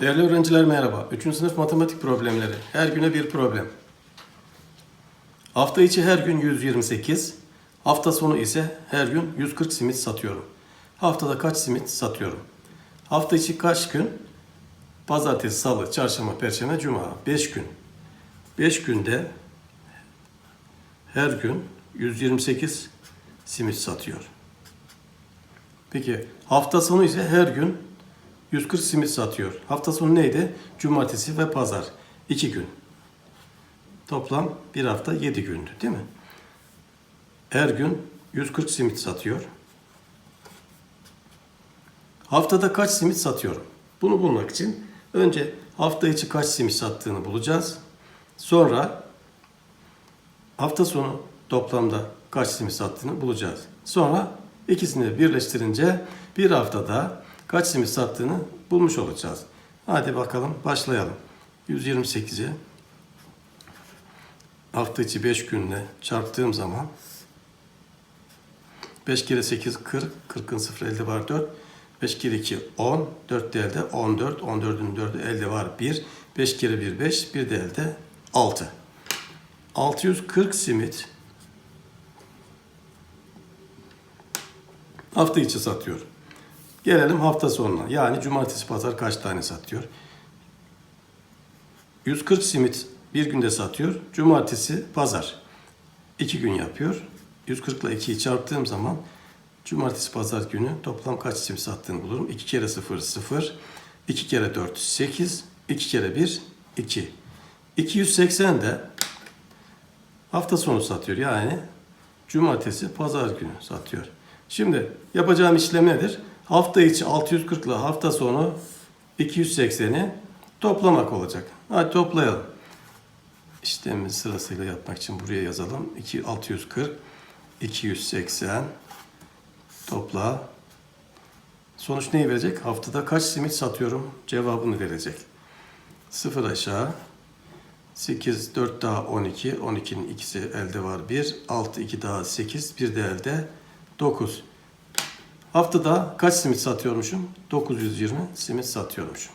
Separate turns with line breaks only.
Değerli öğrenciler merhaba. 3. sınıf matematik problemleri. Her güne bir problem. Hafta içi her gün 128, hafta sonu ise her gün 140 simit satıyorum. Haftada kaç simit satıyorum? Hafta içi kaç gün? Pazartesi, salı, çarşamba, perşembe, cuma. 5 gün. 5 günde her gün 128 simit satıyor. Peki hafta sonu ise her gün 140 simit satıyor. Hafta sonu neydi? Cumartesi ve pazar. 2 gün. Toplam bir hafta 7 gündü değil mi? Her gün 140 simit satıyor. Haftada kaç simit satıyorum? Bunu bulmak için önce hafta içi kaç simit sattığını bulacağız. Sonra hafta sonu toplamda kaç simit sattığını bulacağız. Sonra ikisini birleştirince bir haftada kaç simit sattığını bulmuş olacağız. Hadi bakalım başlayalım. 128'i hafta içi 5 günle çarptığım zaman 5 kere 8 40, 40'ın 0 elde var 4. 5 kere 2 10, 4 de elde 14, 14'ün 4'ü elde var 1. 5 kere 1 5, 1 de elde 6. 640 simit hafta içi satıyor. Gelelim hafta sonuna. Yani cumartesi pazar kaç tane satıyor? 140 simit bir günde satıyor. Cumartesi pazar. 2 gün yapıyor. 140 ile 2'yi çarptığım zaman cumartesi pazar günü toplam kaç simit sattığını bulurum. 2 kere 0 0. 2 kere 4 8. 2 kere 1 2. 280 de hafta sonu satıyor. Yani cumartesi pazar günü satıyor. Şimdi yapacağım işlem nedir? Hafta içi 640 ile hafta sonu 280'i toplamak olacak. Hadi toplayalım. İşlemi sırasıyla yapmak için buraya yazalım. 2, 640, 280 topla. Sonuç neyi verecek? Haftada kaç simit satıyorum? Cevabını verecek. 0 aşağı. 8, 4 daha 12. 12'nin ikisi elde var 1. 6, 2 daha 8. 1 de elde 9. Haftada kaç simit satıyormuşum? 920 simit satıyormuşum.